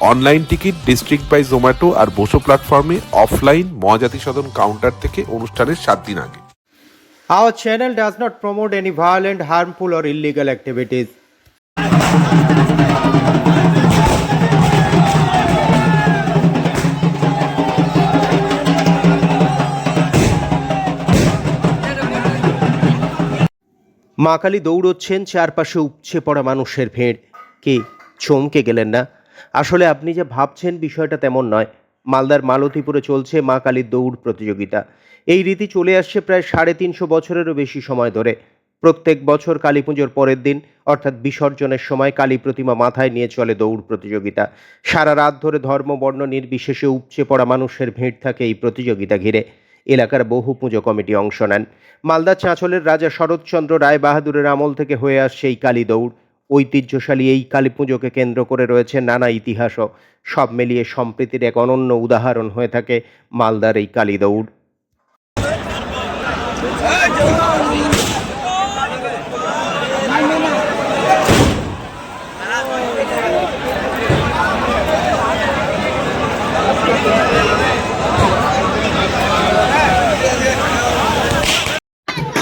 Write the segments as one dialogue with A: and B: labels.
A: Online ticket district by Zomato আর বসো প্ল্যাটফর্মে offline Mahajati সদন counter থেকে অনুষ্ঠানের সাত দিন আগে।
B: Our channel does not promote any violent, harmful, or illegal activities. মা কালী দৌড়চ্ছেন চারপাশে উপচে পড়া মানুষের ভিড়। কে চমকে গেলেন না? আসলে আপনি যে ভাবছেন বিষয়টা তেমন নয়। মালদার মালতীপুরে চলছে মা কালীর দৌড় প্রতিযোগিতা। এই রীতি চলে আসছে প্রায় সাড়ে তিনশো বছরেরও বেশি সময় ধরে। প্রত্যেক বছর কালী পুজোর পরের দিন, অর্থাৎ বিসর্জনের সময়, কালী প্রতিমা মাথায় নিয়ে চলে দৌড় প্রতিযোগিতা। সারা রাত ধরে ধর্ম, বর্ণ নির্বিশেষে উপচে পড়া মানুষের ভিড় থাকে এই প্রতিযোগিতা ঘিরে। এলাকার বহু পুজো কমিটি অংশ নেন। মালদা চাঁচলের রাজা শরৎচন্দ্র রায় বাহাদুরের আমল থেকে হয়ে আসছে এই কালী দৌড়। ঐতিহ্যশালী এই কালী পুজোকে কেন্দ্র করে রয়েছে নানা ইতিহাসও। সব মিলিয়ে সম্প্রীতির এক অনন্য উদাহরণ হয়ে থাকে মালদার এই কালী দৌড়।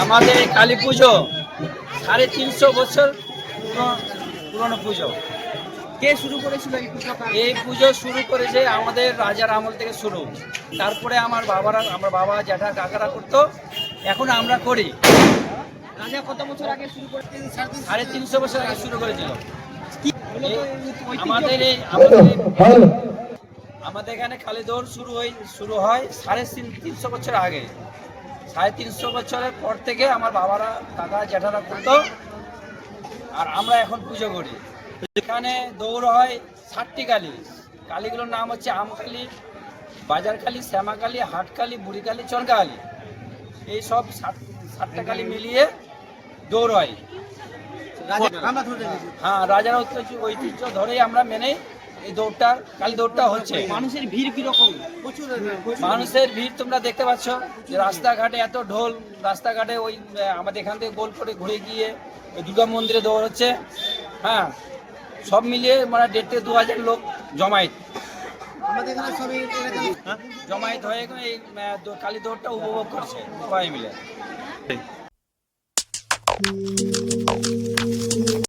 C: আমাদের কালী পুজো সাড়ে তিনশো বছর পুরনো- পুরনো পুজো।
D: কে শুরু করেছিল এই পুজো
C: এই পুজো শুরু করেছে আমাদের রাজার আমল থেকে শুরু। তারপরে আমার বাবারা আমার বাবা জ্যাঠা কাকারা করতো। এখন আমরা করি।
D: রাজা কত বছর আগে শুরু করেছেন সাড়ে তিনশো
C: বছর আগে শুরু করেছিল। আমাদের এই আমাদের এখানে খালি দৌড় শুরু হয় শুরু হয় সাড়ে তিন- তিনশো বছর আগে। সাড়ে তিনশো বছরের পর থেকে আমার বাবারা কাকা জ্যাঠারা করতো। আর আমরা এখন পুজো করি। এখানে দৌড় হয় ষাটটি কালি। কালীগুলোর নাম হচ্ছে আমকালী বাজার কালী শ্যামাকালী হাটকালী বুড়িকালী চরকালী এই সব সাতটা ষাটটা কালী মিলিয়ে দৌড় হয়। হ্যাঁ রাজার ঐতিহ্য ঐতিহ্য ধরেই আমরা মেনে এই দৌড়টা কালী দৌড়টা হচ্ছে।
D: মানুষের ভিড় কীরকম? প্রচুর
C: মানুষের ভিড় তোমরা দেখতে পাচ্ছ যে রাস্তাঘাটে এত ঢোল রাস্তাঘাটে ওই আমাদের এখান থেকে গোল করে ঘুরে গিয়ে ওই দুর্গা মন্দিরে দৌড় হচ্ছে। হ্যাঁ সব মিলিয়ে মানে দেড় থেকে দু হাজার লোক জমায়েত।
D: আমাদের এখানে সবই এলাকায়
C: জমায়েত হয়ে এই কালী দৌড়টা উপভোগ করছে সবাই মিলে।